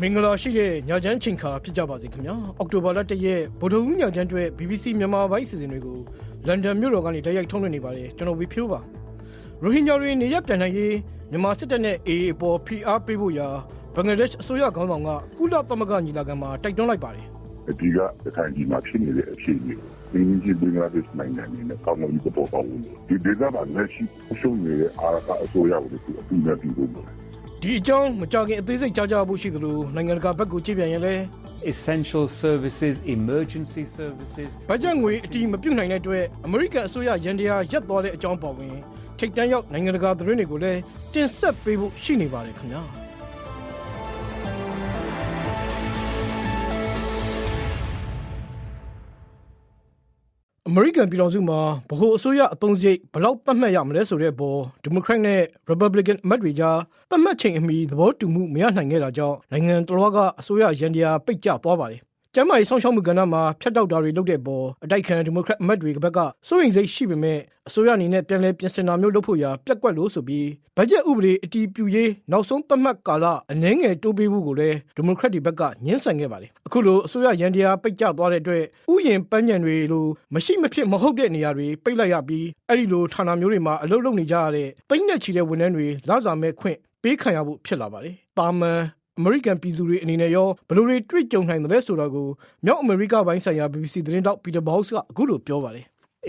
မင်္ဂလာရှိတဲ့ညချမ်းချိန်ခါဖြစ်ကြပါစေခင်ဗျာအောက်တိုဘာလ၁ရက်ဗုဒ္ဓဟူးညချမ်းတွေ BBC မြန်မာပိုင်းအစီအစဉ်တွေကိုလန်ဒန်မြို့တော်ကနေတိုက်ရိုက်ထုတ်လွှင့်နေပါတယ်ကျွန်တော်ဝီဖြိုးပါရိုဟင်ဂျာတွေနေရပ်ပြန်နိုင်ရေးမြန်မာစစ်တပ်နဲ့ AA အပေါ်ဖိအားပေးဖို့ရာဘင်္ဂလားဒေ့ရှ်အစိုးရခေါင်းဆောင်ကကုလသမဂ္ဂညီလာခံမှာတိုက်တွန်းလိုက်ပါတယ်အဓိကရခိုင်ပြည်မှာဖြစ်နေတဲ့အခြေအနေကိုဒီကြီးဘင်္ဂလားဒေ့ရှ်နိုင်ငံအနေနဲ့ကောင်းကောင်းသဘောပေါက်ဖို့ဒီဒေသမှာလက်ရှိရှုံးနေတဲ့အာရကအစိုးရကိုသူအပြည့်နဲ့ပြုဖို့လိုတယ် ဒီအကြောင်းမကြခင်အသေးစိတ်ကြားကြဖို့ရှိသလိုနိုင်ငံတကာဘက်ကိုကြည့်ပြန်ရင်လည်း essential services, emergency services. ဘတ်ဂျက်ငွေအတီးမပြုတ်နိုင်တဲ့အတွက်အမေရိကန်အစိုးရရန်တရားရပ်သွားတဲ့အကြောင်းပေါ်ဝင်ထိတ်တန့်ရောက်နိုင်ငံတကာသတင်းတွေကိုလည်းတင်ဆက်ပေးဖို့ရှိနေပါတယ်ခင်ဗျာ အမေရိကန်ပြည်ထောင်စုမှာဗဟိုအစိုးရအသုံးစရိတ်ဘယ်လောက်သတ်မှတ်ရမလဲဆိုတဲ့အပေါ်ဒီမိုကရက်နဲ့ Republican အမတ်တွေကြားသတ်မှတ်ချိန်အမီသဘောတူမှုမရနိုင်ခဲ့တာကြောင့်နိုင်ငံတော်တော်ကအစိုးရရန်တရားပိတ်ကျသွားပါတယ်။ ကျန်းမာရေးဆောင်ရှောက်မှုကဏ္ဍမှာဖျက်တောက်တာတွေလုပ်တဲ့အပေါ်အတိုက်ခံဒီမိုကရက်အမတ်တွေကဘက်ကစိုးရိမ်စိတ်ရှိပေမဲ့အစိုးရအနေနဲ့ပြန်လည်ပြင်ဆင်တာမျိုးလုပ်ဖို့ရာပြက်ကွက်လို့ဆိုပြီးဘတ်ဂျက်ဥပဒေအတီးပြူရေးနောက်ဆုံးသတ်မှတ်ကာလအနည်းငယ်တိုးပေးဖို့ကိုလည်းဒီမိုကရက်တွေဘက်ကညှင်းဆန်ခဲ့ပါတယ်။အခုလိုအစိုးရရန်တရားပိတ်ကျသွားတဲ့အတွက်ဥယျင်ပန်းညံတွေလိုမရှိမဖြစ်မဟုတ်တဲ့နေရာတွေပိတ်လိုက်ရပြီးအဲ့ဒီလိုဌာနမျိုးတွေမှာအလုပ်လုပ်နေကြရတဲ့ပိန်းနဲ့ချီတဲ့ဝန်ထမ်းတွေလစာမဲ့ခွင့်ပေးခံရဖို့ဖြစ်လာပါတယ်။ပါမန် အမေရိကန်ပြည်သူတွေအနေနဲ့ရောဘယ်လိုတွေတွေ့ကြုံနိုင်တယ်လဲဆိုတာကိုမြောက်အမေရိကပိုင်းဆိုင်ရာ BBC သတင်းတောက်ပီတာဘောက်စ်ကအခုလိုပြောပါတယ်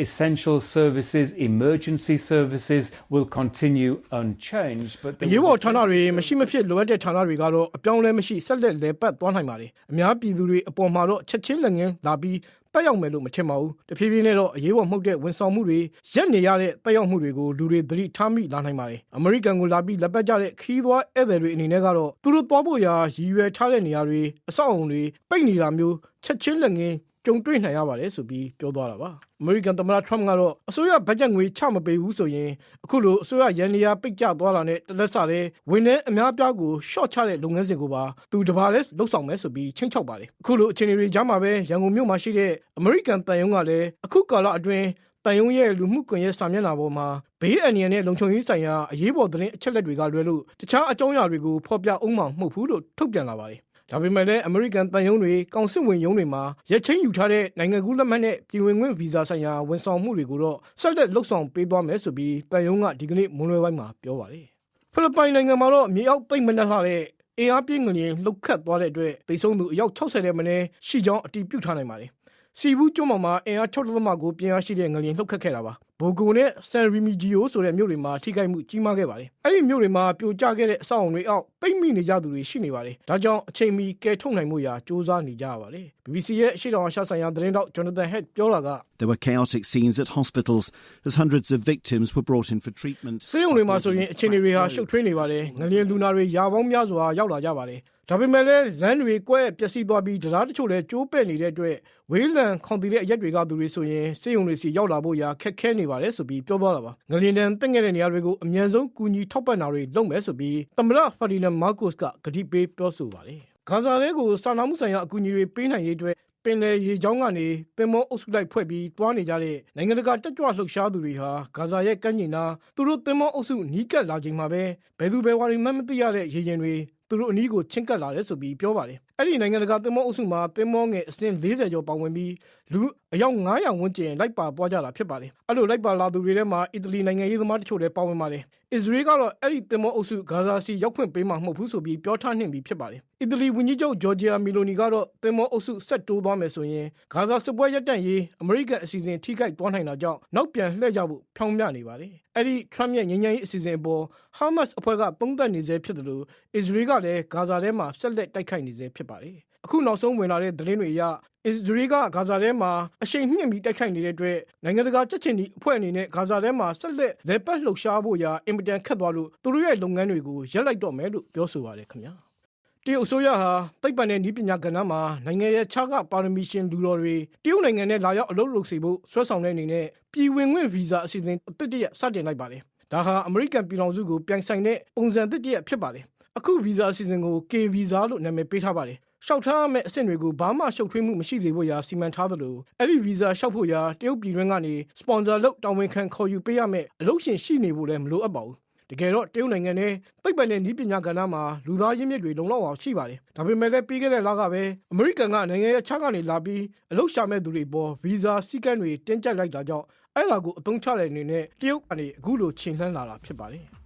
Essential services, emergency services will continue unchanged, but အ there ရေး will ပေါ်ဌာနတွေမရှိမဖြစ်လိုအပ်တဲ့ဌာနတွေကတော့အပြောင်းအလဲမရှိဆက်လက်လည်ပတ်သွားနိုင်ပါတယ်။အများပြည်သူတွေအပေါ်မှာတော့ချက်ချင်းလက်ငင်းလာပြီး တက်ရောက်မယ်လို့မထင်ပါဘူး။တဖြည်းဖြည်းနဲ့တော့အရေးပေါ်မှုတ်တဲ့ဝန်ဆောင်မှုတွေရက်နေရတဲ့တက်ရောက်မှုတွေကိုလူတွေသတိထားမိလာနိုင်ပါတယ်။အမေရိကန်ကိုလာပြီးလက်ပတ်ကြတဲ့ခီးသွွားဧည့်သည်တွေအနေနဲ့ကတော့သူတို့သွားဖို့ရာရည်ရွယ်ထားတဲ့နေရာတွေအဆောက်အုံတွေပိတ်နေတာမျိုးချက်ချင်းလက်ငင်း ကြုံတွေ့နိုင်ရပါတယ်ဆိုပြီးပြောသွားတာပါအမေရိကန်သမ္မတထရမ့်ကတော့အစိုးရဘတ်ဂျက်ငွေချမပေးဘူးဆိုရင်အခုလိုအစိုးရရန်နေရပိတ်ကျသွားတာနဲ့တလက်စားတဲ့ဝန်ထမ်းအများပြားကိုရှော့ချတဲ့လုပ်ငန်းစဉ်ကိုပါသူတပါးလဲလှုပ်ဆောင်မယ်ဆိုပြီးချိန်ချောက်ပါတယ်အခုလိုအခြေအနေတွေကြားမှာပဲရန်ကုန်မြို့မှာရှိတဲ့အမေရိကန်တန်ယုံကလည်းအခုကာလအတွင်းတန်ယုံရဲ့လူမှုကွန်ရက်စာမျက်နှာပေါ်မှာဘေးအန္တရာယ်နဲ့လုံခြုံရေးဆိုင်ရာအရေးပေါ်သတင်းအချက်အလက်တွေကလွဲလို့တခြားအကြောင်းအရာတွေကိုဖော်ပြအောင်မှမဟုတ်ဘူးလို့ထုတ်ပြန်လာပါတယ် ဒါပေမဲ့လည်းအမေရိကန်တန်ယုံတွေကောင်စစ်ဝင်ယုံတွေမှာရက်ချင်းယူထားတဲ့နိုင်ငံကူးလက်မှတ်နဲ့ပြည်ဝင်ခွင့်ဗီဇာဆိုင်ရာဝန်ဆောင်မှုတွေကိုတော့ဆက်လက်လှုပ်ဆောင်ပေးသွားမယ်ဆိုပြီးတန်ယုံကဒီကနေ့မွန်းလွဲပိုင်းမှာပြောပါတယ်။ဖိလစ်ပိုင်နိုင်ငံမှာတော့မြေအောက်သိမ့်မနှက်လှတဲ့အင်အားပြင်းငလျင်လှုပ်ခတ်သွားတဲ့အတွက်တိတ်ဆုံးသူအယောက်60တဲ့မင်းရှိကြောင်းအတည်ပြုထားနိုင်ပါတယ်။စီဘူးကျွန်းပေါ်မှာအင်အား6.5ကိုပြင်အားရှိတဲ့ငလျင်လှုပ်ခတ်ခဲ့တာပါ။ ဘိုဂိုနဲ့ဆန်ရီမီဂျီယိုဆိုတဲ့မြို့တွေမှာထိခိုက်မှုကြီးမားခဲ့ပါတယ်။အဲ့ဒီမြို့တွေမှာပြိုကျခဲ့တဲ့အဆောက်အုံတွေအောက်ပိတ်မိနေကြသူတွေရှိနေပါတယ်။ဒါကြောင့်အချိန်မီကယ်ထုတ်နိုင်မှုရာစ조사နေကြရပါတယ်။ BBC ရဲ့အရှိတော်အရှဆိုင်ရာသတင်းတောက် Jonathan Head ပြောတာက There were chaotic scenes at hospitals as hundreds of victims were brought in for treatment. စေယုံတွေမှာဆိုရင်အခြေအနေတွေဟာရှုပ်ထွေးနေပါတယ်။ငလျင်လူနာတွေရာပေါင်းများစွာရောက်လာကြပါတယ်။ ဒါပေမဲ့လည်းလမ်းတွေကွဲပျက်စီးသွားပြီးတရားတချို့လည်းကျိုးပဲ့နေတဲ့အတွက်ဝေးလံခေါင်တည်တဲ့အရက်တွေကသူတွေဆိုရင်စေယုံတွေစီရောက်လာဖို့ရာခက်ခဲနေပါတယ်ဆိုပြီးပြောသွားတာပါ။ငလျင်တန်တက်ခဲ့တဲ့နေရာတွေကိုအမြန်ဆုံးကူညီထောက်ပံ့တာတွေလုပ်မယ်ဆိုပြီးသမ္မတဖာဒီနန်မာကိုစ်ကကတိပေးပြောဆိုပါတယ်။ဂါဇာထဲကိုစာနာမှုဆိုင်ရာအကူအညီတွေပေးနိုင်ရေးအတွက်ပင်လယ်ရေကြောင်းကနေပင်မောအုပ်စုလိုက်ဖွဲ့ပြီးတွားနေကြတဲ့နိုင်ငံတကာတက်ကြွလှုပ်ရှားသူတွေဟာဂါဇာရဲ့ကမ်းခြေနာသူတို့ပင်မောအုပ်စုနီးကပ်လာချိန်မှာပဲဘယ်သူဘယ်ဝါတွေမှမသိရတဲ့ရေရင်တွေ သူတို့အနီးကိုချင်းကပ်လာတယ်ဆိုပြီးပြောပါတယ်။ အဲ့ဒီနိုင်ငံတကာတင်မောအုပ်စုမှာတင်မောငယ်အစင်း40ကျော်ပါဝင်ပြီးလူအယောက်900ဝန်းကျင်လိုက်ပါသွားကြတာဖြစ်ပါတယ်။အဲ့လိုလိုက်ပါလာသူတွေထဲမှာအီတလီနိုင်ငံရေးသမားတချို့လည်းပါဝင်ပါတယ်။အစ္စရေးကတော့အဲ့ဒီတင်မောအုပ်စုဂါဇာစီရောက်ခွင့်ပေးမှာမဟုတ်ဘူးဆိုပြီးပြောထားနှင့်ပြီးဖြစ်ပါတယ်။အီတလီဝန်ကြီးချုပ်ဂျော်ဂျီယာမီလိုနီကတော့တင်မောအုပ်စုဆက်တိုးသွားမယ်ဆိုရင်ဂါဇာစစ်ပွဲရပ်တန့်ရေးအမေရိကန်အစီအစဉ်ထိခိုက်သွားနိုင်တာကြောင့်နောက်ပြန်လှည့်ကြဖို့ဖြောင်းပြနေပါတယ်။အဲ့ဒီထရမ့်ရဲ့ငြိမ်းချမ်းရေးအစီအစဉ်အပေါ်ဟာမတ်စ်အဖွဲ့ကပုံသက်နေစေဖြစ်တယ်လို့အစ္စရေးကလည်းဂါဇာထဲမှာဆက်လက်တိုက်ခိုက်နေစေဖြစ်ပါတယ်။အခုနောက်ဆုံးဝင်လာတဲ့သတင်းတွေအရအစ္စရေးကဂါဇာထဲမှာအရှိန်မြင့်ပြီးတိုက်ခိုက်နေတဲ့အတွက်နိုင်ငံတကာကြက်ချင်ဒီအဖွဲ့အနေနဲ့ဂါဇာထဲမှာဆက်လက်လက်ပတ်လှုပ်ရှားဖို့ရာအင်မတန်ခက်သွားလို့သူတို့ရဲ့လုပ်ငန်းတွေကိုရပ်လိုက်တော့မယ်လို့ပြောဆိုပါတယ်ခင်ဗျာ။တရုတ်အစိုးရဟာသိပ္ပံနဲ့နည်းပညာကဏ္ဍမှာနိုင်ငံရဲ့ခြားကပါရမီရှင်လူတော်တွေတရုတ်နိုင်ငံနဲ့လာရောက်အလုပ်လုပ်စေဖို့ဆွဲဆောင်တဲ့အနေနဲ့ပြည်ဝင်ခွင့်ဗီဇာအစီအစဉ်အသစ်တစ်ရက်စတင်လိုက်ပါတယ်။ဒါဟာအမေရိကန်ပြည်ထောင်စုကိုပြိုင်ဆိုင်တဲ့ပုံစံသစ်တစ်ရက်ဖြစ်ပါတယ်။ အခုဗီဇာအစီအစဉ်ကို K ဗီဇာလို့နာမည်ပေးထားပါတယ်။ရှောက်ထားရမယ့်အဆင့်တွေကိုဘာမှရှုပ်ထွေးမှုမရှိစေဖို့ရာစီမံထားသလိုအဲ့ဒီဗီဇာရှောက်ဖို့ရာတရုတ်ပြည်တွင်းကနေစပွန်ဆာလုပ်တာဝန်ခံခေါ်ယူပေးရမယ့်အလုပ်ရှင်ရှိနေဖို့လည်းမလိုအပ်ပါဘူး။တကယ်တော့တရုတ်နိုင်ငံနဲ့သိပ္ပံနဲ့နည်းပညာကဏ္ဍမှာလူသားရင်းမြစ်တွေလုံလောက်အောင်ရှိပါတယ်။ဒါပေမဲ့လည်းပြီးခဲ့တဲ့လကပဲအမေရိကန်ကနိုင်ငံရဲ့ခြားကနေလာပြီးအလုပ်ရှာမဲ့သူတွေပေါ်ဗီဇာစည်းကမ်းတွေတင်းကျပ်လိုက်တာကြောင့်အဲ့ဒါကိုအသုံးချတဲ့အနေနဲ့တရုတ်ကနေအခုလိုချိန်လှမ်းလာတာဖြစ်ပါတယ်။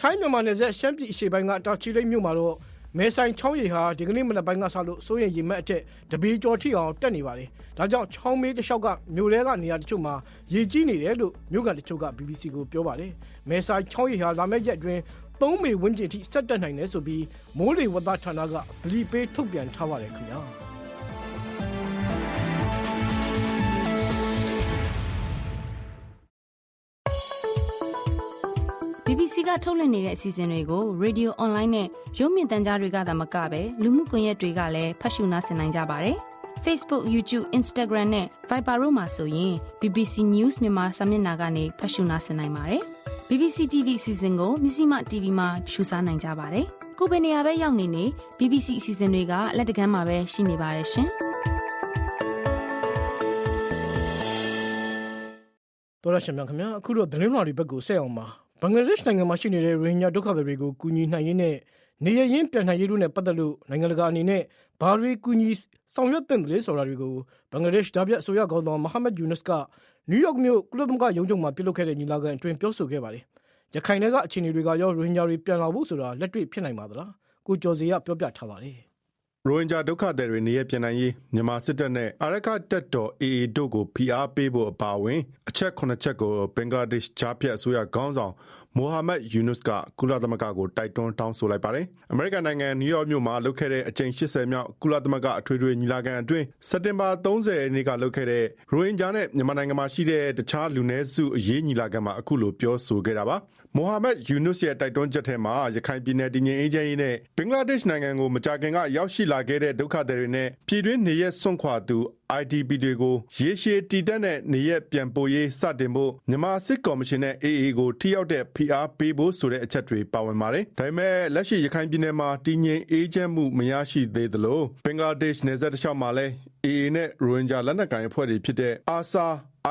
ထိုင်းမြန်မာနယ်စပ်ရှမ်းပြည်အရှေ့ပိုင်းကတာချီလိတ်မြို့မှာတော့မဲဆိုင်ချောင်းရီဟာဒီကနေ့မနက်ပိုင်းကစလို့စိုးရင်ရေမက်အထက်တပီကျော်ထိအောင်တက်နေပါတယ်။ဒါကြောင့်ချောင်းမေးတစ်လျှောက်ကမြို့ထဲကနေရာတချို့မှာရေကြီးနေတယ်လို့မြို့ကန်တချို့က BBC ကိုပြောပါတယ်။မဲဆိုင်ချောင်းရီဟာလာမယ့်ရက်အတွင်းသုံးမေဝန်းကျင်ထိဆက်တက်နိုင်တယ်ဆိုပြီးမိုးလေဝသဌာနကသတိပေးထုတ်ပြန်ထားပါတယ်ခင်ဗျာ။ ကထုတ်လွှင့်နေတဲ့အစီအစဉ်တွေကို Radio Online နဲ့ရုပ်မြင်သံကြားတွေကသာမကပဲလူမှုကွန်ရက်တွေကလည်းဖတ်ရှုနားဆင်နိုင်ကြပါတယ်။ Facebook, YouTube, Instagram နဲ့ Viber တို့မှာဆိုရင် BBC News မြန်မာစာမျက်နှာကနေဖတ်ရှုနားဆင်နိုင်ပါတယ်။ BBC TV အစီအစဉ်ကိုမြစည်းမ TV မှာရှုစားနိုင်ကြပါတယ်။ကိုယ်ပင်နေရာပဲရောက်နေနေ BBC အစီအစဉ်တွေကလက်တကမ်းမှာပဲရှိနေပါတယ်ရှင်။တော်ရရှင်များခင်ဗျာအခုတော့သတင်းလွှာတွေဘက်ကိုဆက်အောင်ပါ ဘင်္ဂလားဒေ့ရှ်နိုင်ငံမှာရှိနေတဲ့ရိုဟင်ဂျာဒုက္ခသည်တွေကိုကူညီနိုင်ရေးနဲ့နေရရင်ပြန်နိုင်ရေးတို့နဲ့ပတ်သက်လို့နိုင်ငံတကာအနေနဲ့ဘာတွေကူညီဆောင်ရွက်တင်တယ်ဆိုတာတွေကိုဘင်္ဂလားဒေ့ရှ်ဒါပြတ်အစိုးရကောင်တော်မိုဟာမက်ယူနက်စ်ကနယူးယောက်မြို့ကုလသမဂ္ဂရုံးချုပ်မှာပြုလုပ်ခဲ့တဲ့ညီလာခံအတွင်းပြောဆိုခဲ့ပါတယ်ရခိုင်တွေကအခြေအနေတွေကရောရိုဟင်ဂျာတွေပြန်လာဖို့ဆိုတာလက်တွေ့ဖြစ်နိုင်ပါသလားကိုကျော်စီကပြောပြထားပါတယ် ရိုဟင်ဂျာဒုက္ခသည်တွေနေရပြန်နိုင်ရေးမြန်မာစစ်တပ်နဲ့အာရခတက်တော် AA တို့ကိုဖိအားပေးဖို့အပါအဝင်အချက်9ချက်ကိုဘင်္ဂလားဒေ့ရှ်ဂျားဖြတ်အစိုးရခေါင်းဆောင် မိုဟာမက်ယူနုစ်ကကုလသမဂ္ဂကိုတိုက်တွန်းတောင်းဆိုလိုက်ပါတယ်။အမေရိကန်နိုင်ငံနယူးယောက်မြို့မှာလုပ်ခဲ့တဲ့အကြိမ်80မြောက်ကုလသမဂ္ဂအထွေထွေညီလာခံအတွင်းစက်တင်ဘာ30ရက်နေ့ကလုပ်ခဲ့တဲ့ရိုဟင်ဂျာနဲ့မြန်မာနိုင်ငံမှာရှိတဲ့တခြားလူနည်းစုအရေးညီလာခံမှာအခုလိုပြောဆိုခဲ့တာပါ။မိုဟာမက်ယူနုစ်ရဲ့တိုက်တွန်းချက်ထဲမှာရခိုင်ပြည်နယ်တည်ငြိမ်အေးချမ်းရေးနဲ့ဘင်္ဂလားဒေ့ရှ်နိုင်ငံကိုမကြာခင်ကရောက်ရှိလာခဲ့တဲ့ဒုက္ခသည်တွေနဲ့ပြည်တွင်းနေရက်စွန့်ခွာသူ IDP တွေကိုရေရှည်တည်တတ်တဲ့နေရက်ပြန်ပို့ရေးစတင်ဖို့မြန်မာစစ်ကော်မရှင်နဲ့ AA ကိုထိရောက်တဲ့ဖိအားပေးဖို့ဆိုတဲ့အချက်တွေပါဝင်ပါတယ်။ဒါပေမဲ့လက်ရှိရခိုင်ပြည်နယ်မှာတည်ငြိမ်အေးချမ်းမှုမရရှိသေးသလိုဘင်္ဂလားဒေ့ရှ်နယ်စပ်တစ်လျှောက်မှာလည်း AA နဲ့ရိုဟင်ဂျာလက်နက်ကိုင်အဖွဲ့တွေဖြစ်တဲ့ ARSA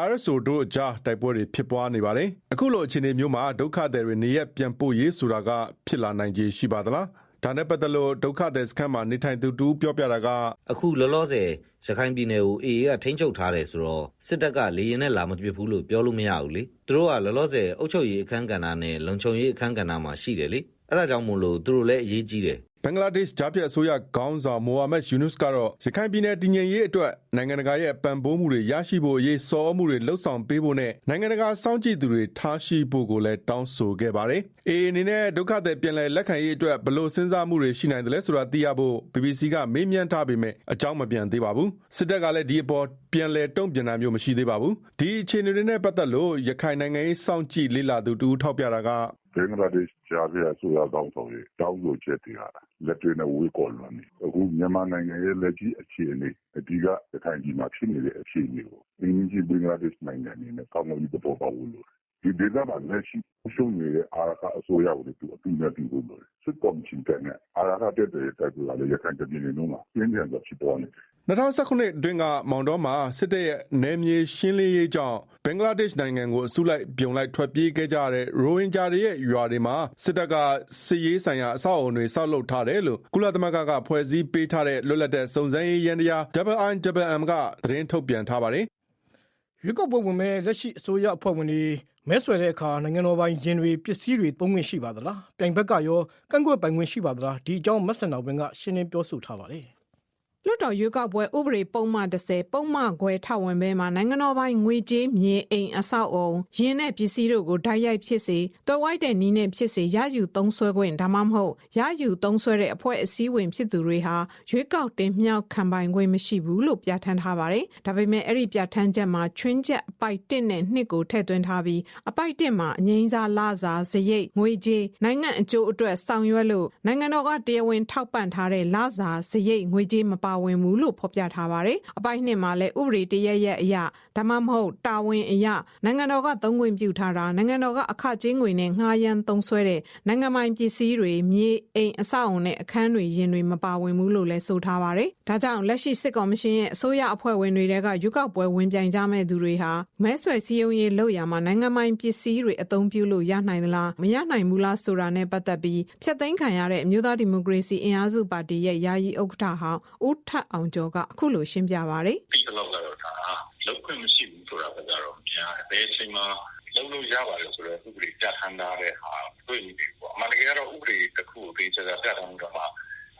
RSO တို့အကြားတိုက်ပွဲတွေဖြစ်ပွားနေပါတယ်။အခုလိုအခြေအနေမျိုးမှာဒုက္ခသည်တွေနေရက်ပြန်ပို့ရေးဆိုတာကဖြစ်လာနိုင်ခြေရှိပါသလား။ ဒါနဲ့ပတ်သက်လို့ဒုက္ခသည်စခန်းမှာနေထိုင်သူတူပြောပြတာကအခုလောလောဆယ်ရခိုင်ပြည်နယ်ကို AA ကထိန်းချုပ်ထားတယ်ဆိုတော့စစ်တပ်ကလေရင်နဲ့လာမပြစ်ဘူးလို့ပြောလို့မရဘူးလေသူတို့ကလောလောဆယ်အုပ်ချုပ်ရေးအခန်းကဏ္ဍနဲ့လုံခြုံရေးအခန်းကဏ္ဍမှာရှိတယ်လေအဲ့ဒါကြောင့်မို့လို့သူတို့လည်းအရေးကြီးတယ် ဘင်္ဂလားဒေ့ရှ်ဂျာပြတ်အစိုးရခေါင်းဆောင်မိုဟာမက်ယူနုစ်ကတော့ရခိုင်ပြည်နယ်တည်ငြိမ်ရေးအတွက်နိုင်ငံတကာရဲ့ပံ့ပိုးမှုတွေရရှိဖို့အရေးစော်မှုတွေလှုပ်ဆောင်ပေးဖို့နဲ့နိုင်ငံတကာစောင့်ကြည့်သူတွေထားရှိဖို့ကိုလည်းတောင်းဆိုခဲ့ပါတယ်။ AA အနေနဲ့ဒုက္ခသည်ပြန်လည်လက်ခံရေးအတွက်ဘလို့စဉ်းစားမှုတွေရှိနိုင်တယ်လဲဆိုတာသိရဖို့ BBC ကမေးမြန်းထားပေမဲ့အကြောင်းမပြန်သေးပါဘူး။စစ်တပ်ကလည်းဒီအပေါ်ပြန်လည်တုံ့ပြန်တာမျိုးမရှိသေးပါဘူး။ဒီအခြေအနေတွေနဲ့ပတ်သက်လို့ရခိုင်နိုင်ငံရေးစောင့်ကြည့်လေ့လာသူတူထောက်ပြတာက ဘင်္ဂလားဒေ့ရှ်ကြားပြအစိုးရကောင်းဆောင်ရဲ့တောင်းဆိုချက်တွေကလက်တွေ့နဲ့ဝေးကော်လွန်နေအခုမြန်မာနိုင်ငံရဲ့လက်ရှိအခြေအနေအဓိကရခိုင်ပြည်မှာဖြစ်နေတဲ့အခြေအနေကိုအင်းကြီးဘင်္ဂလားဒေ့ရှ်နိုင်ငံအနေနဲ့ကောင်းကောင်းသဘောပေါက်လို့ ဒီဒေသမှာလက်ရှိရှုံးနေတဲ့အာရကအစိုးရကိုသူအတူနဲ့တူလို့စစ်ကော်မရှင်ကလည်းအာရကတဲ့တဲ့တိုက်ပွဲကလည်းရခိုင်ပြည်နယ်လုံးမှာပြင်းထန်စွာဖြစ်ပေါ်နေတယ်2019အတွင်းကမောင်တော်မှာစစ်တပ်ရဲ့နယ်မြေရှင်းလင်းရေးကြောင့်ဘင်္ဂလားဒေ့ရှ်နိုင်ငံကိုအစုလိုက်ပြုံလိုက်ထွက်ပြေးခဲ့ကြတဲ့ရိုဟင်ဂျာတွေရဲ့ရွာတွေမှာစစ်တပ်ကစစ်ရေးဆိုင်ရာအဆောက်အုံတွေဆောက်လုပ်ထားတယ်လို့ကုလသမဂ္ဂကဖွဲ့စည်းပေးထားတဲ့လွတ်လပ်တဲ့စုံစမ်းရေးရန်တရား WIMM ကသတင်းထုတ်ပြန်ထားပါတယ် ရွေးကောက်ပွဲဝင်မဲ့လက်ရှိအစိုးရအဖွဲ့ဝင်တွေမဲဆွယ်တဲ့အခါနိုင်ငံတော်ပိုင်ရင်တွေပစ္စည်းတွေသုံးခွင့်ရှိပါသလားပြိုင်ဘက်ကရောကန့်ကွက်ပိုင်ခွင့်ရှိပါသလားဒီအကြောင်းမက်ဆန်တော်ဘင်ကရှင်းလင်းပြောဆိုထားပါတယ် လွတ်တော်ရွေးကောက်ပွဲဥပဒေပုံမှန်30ပုံမှန်ခွဲထောက်ဝင်ပဲမှာနိုင်ငံတော်ပိုင်းငွေကြေးမြေအိမ်အဆောက်အုံရင်းနဲ့ပစ္စည်းတို့ကိုဓာတ်ရိုက်ဖြစ်စေတော်ဝိုက်တဲ့နီးနဲ့ဖြစ်စေရယူသုံးဆွဲခွင့်ဒါမှမဟုတ်ရယူသုံးဆွဲတဲ့အဖွဲ့အစည်းဝင်ဖြစ်သူတွေဟာရွေးကောက်တင်မြှောက်ခံပိုင်ခွင့်မရှိဘူးလို့ပြဋ္ဌာန်းထားပါတယ်။ဒါပေမဲ့အဲ့ဒီပြဋ္ဌာန်းချက်မှာချွင်းချက်အပိုက်1နဲ့2ကိုထည့်သွင်းထားပြီးအပိုက်1မှာအငိမ့်စားလစာစရိတ်ငွေကြေးနိုင်ငံအကျိုးအတွက်ဆောင်ရွက်လို့နိုင်ငံတော်ကတရားဝင်ထောက်ပံ့ထားတဲ့လစာစရိတ်ငွေကြေးမပါဝင်ဘူးလို့ဖော်ပြထားပါတယ်။အပိုက်2မှာလည်းဥပဒေတရရဲ့အရာ ဒါမှမဟုတ်တာဝန်အရာနိုင်ငံတော်ကသုံးခွင့်ပြုထားတာနိုင်ငံတော်ကအခကြေးငွေနဲ့ငှားရမ်းသုံးဆွဲတဲ့နိုင်ငံပိုင်ပစ္စည်းတွေမြေအိမ်အဆောက်အုံနဲ့အခန်းတွေရင်တွေမပါဝင်ဘူးလို့လည်းဆိုထားပါတယ်။ဒါကြောင့်လက်ရှိစစ်ကော်မရှင်ရဲ့အစိုးရအဖွဲ့ဝင်တွေကရွေးကောက်ပွဲဝင်ပြိုင်ကြမဲ့သူတွေဟာမဲဆွယ်စည်းရုံးရေးလုပ်ရမှာနိုင်ငံပိုင်ပစ္စည်းတွေအသုံးပြုလို့ရနိုင်သလားမရနိုင်ဘူးလားဆိုတာနဲ့ပတ်သက်ပြီးဖျက်သိမ်းခံရတဲ့အမျိုးသားဒီမိုကရေစီအင်အားစုပါတီရဲ့ယာယီဥက္ကဋ္ဌဟောင်းဦးထက်အောင်ကျော်ကအခုလိုရှင်းပြပါဗျ။ပြီးတော့ကတော့ဒါ လောက်ခွင့်မရှိဘူးဆိုတာကတော့များဘယ်အချိန်မှာလုံးလို့ရပါတယ်ဆိုတော့ဥပဒေပြဋ္ဌာန်းထားတဲ့ဟာတွေ့နေပြီပေါ့အမှန်တကယ်ကတော့ဥပဒေတစ်ခုကိုသိချင်တာပြဋ္ဌာန်းမှုတော့မှ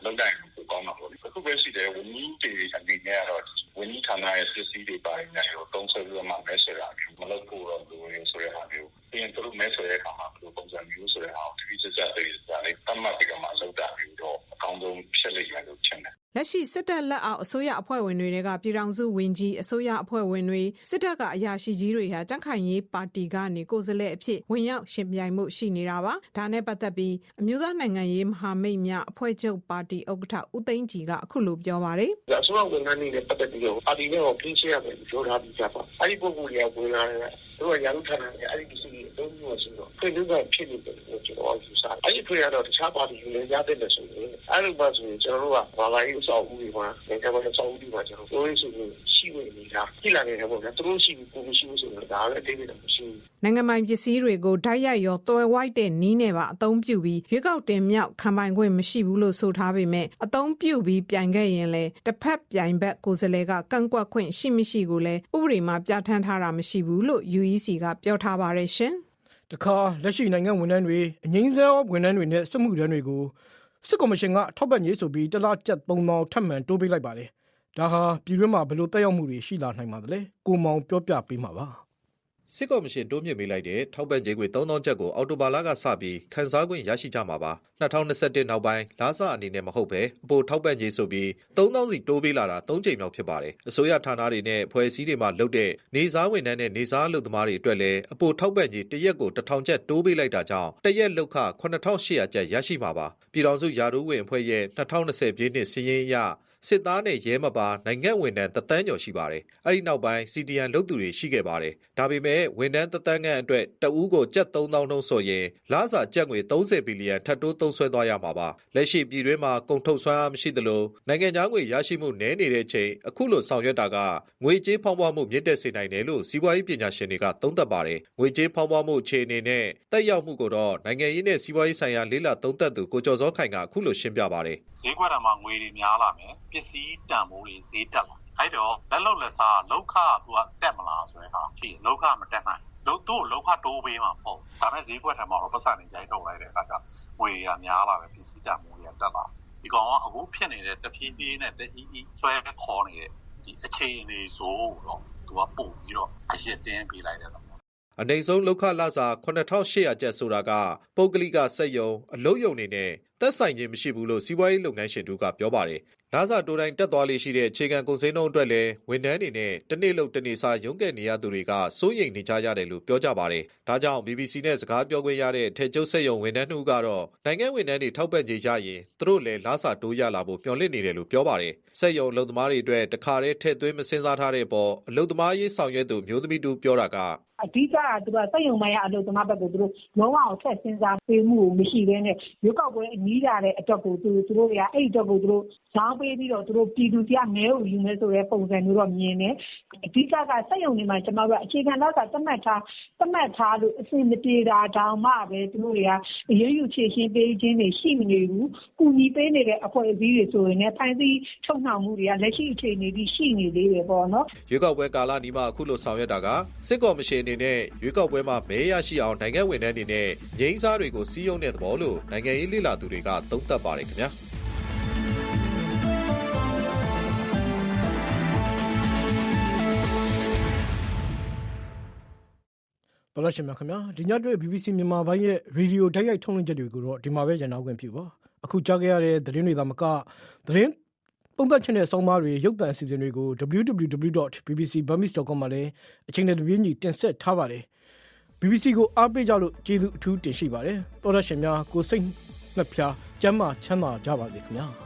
လုံးတိုင်းကိုကောင်းတာပေါ့အခုပဲရှိတယ်ဝန်ကြီးတွေအနေနဲ့ကတော့ဝန်ကြီးဌာနရဲ့စစ်စီးတွေပိုင်းနဲ့ရောတုံးဆွဲပြီးတော့မှမဲဆွဲတာမျိုးမလုပ်ဖို့တော့လိုရဆိုတဲ့ဟာမျိုးပြီးရင်သူတို့မဲဆွဲတဲ့အခါမှာဘယ်လိုပုံစံမျိုးဆိုတဲ့ဟာကိုတိကျကျသိတာလေတတ်မှတ်ပြီးတော့မှလုပ်တာမျိုးတော့ အကောင်းဆုံးဖြစ်လိမ့်မယ်လို့ထင်တယ်လက်ရှိစစ်တပ်လက်အောက်အစိုးရအဖွဲ့ဝင်တွေကပြည်ထောင်စုဝင်ကြီးအစိုးရအဖွဲ့ဝင်တွေစစ်တပ်ကအရာရှိကြီးတွေဟာကြန့်ခိုင်ရေးပါတီကနေကိုယ်စားလှယ်အဖြစ်ဝင်ရောက်ရှင်ပြိုင်မှုရှိနေတာပါဒါနဲ့ပတ်သက်ပြီးအမျိုးသားနိုင်ငံရေးမဟာမိတ်များအဖွဲ့ချုပ်ပါတီဥက္ကဋ္ဌဦးသိန်းကြည်ကအခုလိုပြောပါတယ်ဒါဆိုတော့ဝန်ထမ်းတွေနဲ့ပတ်သက်ပြီးတော့ပါတီနဲ့ကိုပြင်ဆင်ရမယ်ပြောထားပြီးကြပါအဲ့ဒီပုံကိုယ်တွေကဝင်လာတယ်သူကရာထူးဌာနနဲ့အဲ့ဒီပစ္စ ည်းတွေအသုံးပြုလို့ဆိုတော့ဖိလူကဖြစ်နေတယ်လို့ကျွန်တော်ယူဆတယ်အဲ့ဒီဖိကတော့တခြားပါတီတွေလည်းရတဲ့လို့ဆိုရင်အဲ့လိုမှဆိုရင်ကျွန်တော်တို့ကဘာသာရေးအဆောက်အဦတွေမှာနိုင်ငံတော်အဆောက်အဦတွေမှာကျွန်တော်တို့ရေးဆိုလို့ရှိဝင်နေတာပြည်လာနေတယ်ပေါ့ဗျာသူတို့ရှိပြီးကိုမရှိဘူးဆိုတော့ဒါလည်းအတိတ်တော့မရှိဘူးနိုင်ငံပိုင်ပစ္စည်းတွေကိုဓာတ်ရိုက်ရောတွယ်ဝိုက်တဲ့နီးနဲ့ပါအသုံးပြုပြီးရွေးကောက်တင်မြောက်ခံပိုင်ခွင့်မရှိဘူးလို့ဆိုထားပေမဲ့အသုံးပြုပြီးပြိုင်ခဲ့ရင်လည်းတစ်ဖက်ပြိုင်ဘက်ကိုယ်စားလှယ်ကကန့်ကွက်ခွင့်ရှိမရှိကိုလည်းဥပဒေမှာပြဋ္ဌာန်းထားတာမရှိဘူးလို့ UEC ကပြောထားပါတယ်ရှင်။ တခါလက်ရှိနိုင်ငံဝန်ထမ်းတွေအငိမ့်စားဝန်ထမ်းတွေနဲ့စစ်မှုထမ်းတွေကိုစစ်ကော်မရှင်ကထောက်ပံ့ရေးဆိုပြီးတလားကျပ်3000ထပ်မံတိုးပေးလိုက်ပါတယ်။ဒါဟာပြည်တွင်းမှာဘယ်လိုတက်ရောက်မှုတွေရှိလာနိုင်ပါသလဲ။ကိုမောင်ပြောပြပေးမှာပါ။ စစ်ကော်မရှင်တိုးမြင့်ပေးလိုက်တဲ့ထောက်ပံ့ကြေးငွေ3000ကျပ်ကိုအော်တိုဘာလကစပြီးခန်းစားခွင့်ရရှိကြမှာပါ2021နောက်ပိုင်းလာစအနေနဲ့မဟုတ်ပဲအပိုထောက်ပံ့ကြေးဆိုပြီး3000စီတိုးပေးလာတာ3ချိန်မြောက်ဖြစ်ပါတယ်အစိုးရဌာနတွေနဲ့ဖွဲ့စည်းတွေမှာလုပ်တဲ့နေစားဝန်ထမ်းနဲ့နေစားလုပ်သမားတွေအတွက်လည်းအပိုထောက်ပံ့ကြေးတစ်ရက်ကို1000ကျပ်တိုးပေးလိုက်တာကြောင့်တစ်ရက်လောက်ခ9800ကျပ်ရရှိမှာပါပြည်တော်စုယာရုဝင်အဖွဲ့ရဲ့2020ပြည့်နှစ်စီးရင်အရ စစ်သားနဲ့ရဲမပါနိုင်ငံဝန်ထမ်းတသန်းကျော်ရှိပါတယ်။အဲဒီနောက်ပိုင်း CDN လုပ်သူတွေရှိခဲ့ပါတယ်။ဒါပေမဲ့ဝန်ထမ်းတသန်းခန့်အတွက်တဦးကိုကျပ်3000နှုန်းဆိုရင်လစာကျပ်ငွေ30ဘီလီယံထပ်တိုးသုံးစွဲသွားရမှာပါ။လက်ရှိပြည်တွင်းမှာကုန်ထုတ်စွမ်းအားမရှိသလိုနိုင်ငံခြားငွေရရှိမှုနည်းနေတဲ့ချိန်အခုလိုဆောင်ရွက်တာကငွေကြေးဖောင်းပွားမှုမြင့်တက်စေနိုင်တယ်လို့စီးပွားရေးပညာရှင်တွေကသုံးသပ်ပါတယ်။ငွေကြေးဖောင်းပွားမှုအခြေအနေနဲ့တက်ရောက်မှုကိုတော့နိုင်ငံရေးနဲ့စီးပွားရေးဆိုင်ရာလေးလာသုံးသပ်သူကိုကျော်စောခိုင်ကအခုလိုရှင်းပြပါတယ်။ဈေးကွက်ထဲမှာငွေတွေများလာမယ်ပစ္စည်းတန်ဖိုးတွေဈေးတက်လာအဲ့တော့လက်လုံလက်စားလောက်ခကသူကတက်မလားဆိုတဲ့ဟာဖြစ်လောက်ခမတက်နိုင်လို့သူ့လောက်ခတိုးပေးမှာပေါ့ဒါပေမဲ့ဈေးကွက်ထဲမှာတော့ပတ်စံနေကြိုက်ထုတ်လိုက်တဲ့အခါကျငွေတွေကများလာတယ်ပစ္စည်းတန်ဖိုးတွေကတက်လာဒီကောင်ကအခုဖြစ်နေတဲ့တဖြည်းဖြည်းနဲ့တအီးအီးဆွဲခေါ်နေတဲ့ဒီအခြေအနေဆိုတော့သူကပို့ပြီးတော့အရက်တင်းပေးလိုက်တယ်အနိုင်ဆုံးလောက်ခလာစာ9800ကျပ်ဆိုတာကပုဂ္ဂလိကစက်ယုံအလုပ်ယုံနေနဲ့သက်ဆိုင်ခြင်းမရှိဘူးလို့စီးပွားရေးလုပ်ငန်းရှင်တို့ကပြောပါတယ်။လာစာတိုးတိုင်းတက်သွားလေးရှိတဲ့အခြေခံကုန်စည်နှုန်းအတွက်လည်းဝန်ထမ်းတွေနဲ့တစ်နေ့လုံးတစ်နေ့စာရုံးကဲနေရသူတွေကစိုးရိမ်နေကြရတယ်လို့ပြောကြပါတယ်။ဒါကြောင့် BBC နဲ့စကားပြောခွင့်ရတဲ့ထေကျုပ်စက်ယုံဝန်ထမ်းတို့ကတော့နိုင်ငံဝန်ထမ်းတွေထောက်ပံ့ကြေးရရင်သူတို့လည်းလာစာတိုးရလာဖို့မျှော်လင့်နေတယ်လို့ပြောပါတယ်။စက်ယုံလုံသမားတွေအတွက်တခါတည်းထည့်သွင်းမစင်စားထားတဲ့ပေါ်အလုံသမားရေးဆောင်ရွက်သူမျိုးသမီးတူပြောတာကအဓိကကသူကစက်ယုံမိုင်းရအလုပ်သမားဘက်ကိုသူတို့လုံးဝအောင်ဆက်စဉ်းစားပေးမှုမရှိဘဲနဲ့ရွေးကောက်ပွဲအနီးလာတဲ့အတွက်ကိုသူသူတို့တွေကအဲ့ဒီအတွက်ကိုသူတို့ဇောင်းပေးပြီးတော့ သူတို့ပြည်သူတရားမဲကိုယူမယ်ဆိုတဲ့ပုံစံမျိုးတော့ မြင်တယ် အဓိကက စက်ယုံတွေမှာကျွန်တော်တို့အခြေခံတော့ကသတ်မှတ်ထားသတ်မှတ်ထားလို့အစင်မပြေတာတောင်မှပဲ သူတို့တွေက အရေးယူချေရှင်းပေးခြင်းတွေ ရှိမနေဘူးကုညီပေးနေတဲ့ အဖွဲ့အစည်းတွေဆိုရင်လည်းဖိုင်းစည်းထုတ်နှောင်မှုတွေက လက်ရှိအခြေအနေကြီးရှိနေသေးတယ်ပေါ့နော် ရွေးကောက်ပွဲကာလနီးမှ အခုလိုဆောင်ရွက်တာက စစ်ကော်မရှင်အနေနဲ့ ရွေးကောက်ပွဲမှာ မဲရရှိအောင် နိုင်ငံဝန်ထမ်းတွေနဲ့ငိမ့်စားတွေကိုစီးရုံးတဲ့သဘောလို့ နိုင်ငံရေးလှိလာသူတွေက သုံးသပ်ပါတယ်ခင်ဗျာ တော်ရရှင်များခင်ဗျာဒီညအတွက် BBC မြန်မာပိုင်းရဲ့ရေဒီယိုတိုက်ရိုက်ထုတ်လွှင့်ချက်တွေကိုတော့ဒီမှာပဲရန်နာခွင့်ပြုပါအခုကြားခဲ့ရတဲ့သတင်းတွေသာမကသတင်းပုံသက်ချက်နဲ့စောင်းပါတွေရုပ်သံအစီအစဉ်တွေကို www.bbcburmese.com မှာလည်းအချိန်နဲ့တပြေးညီတင်ဆက်ထားပါတယ် BBC ကိုအားပေးကြလို့ကျေးဇူးအထူးတင်ရှိပါတယ်တော်ရရှင်များကိုစိတ်နှစ်ဖြာကျမ်းမာချမ်းသာကြပါစေခင်ဗျာ